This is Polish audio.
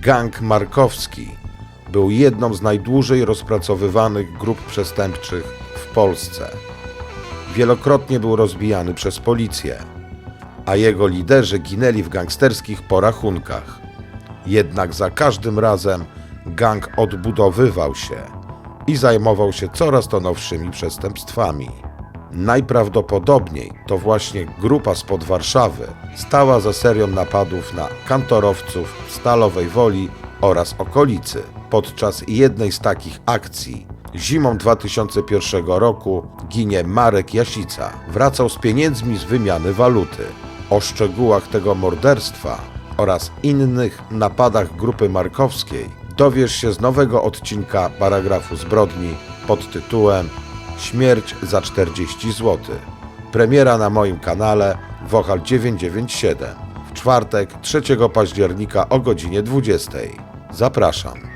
Gang Markowski był jedną z najdłużej rozpracowywanych grup przestępczych w Polsce. Wielokrotnie był rozbijany przez policję, a jego liderzy ginęli w gangsterskich porachunkach. Jednak za każdym razem gang odbudowywał się i zajmował się coraz to nowszymi przestępstwami. Najprawdopodobniej to właśnie grupa spod Warszawy stała za serią napadów na kantorowców w Stalowej Woli oraz okolicy. Podczas jednej z takich akcji zimą 2001 roku ginie Marek Jasica. Wracał z pieniędzmi z wymiany waluty. O szczegółach tego morderstwa oraz innych napadach grupy markowskiej dowiesz się z nowego odcinka paragrafu zbrodni pod tytułem Śmierć za 40 zł. Premiera na moim kanale Wochal 997 w czwartek 3 października o godzinie 20. Zapraszam.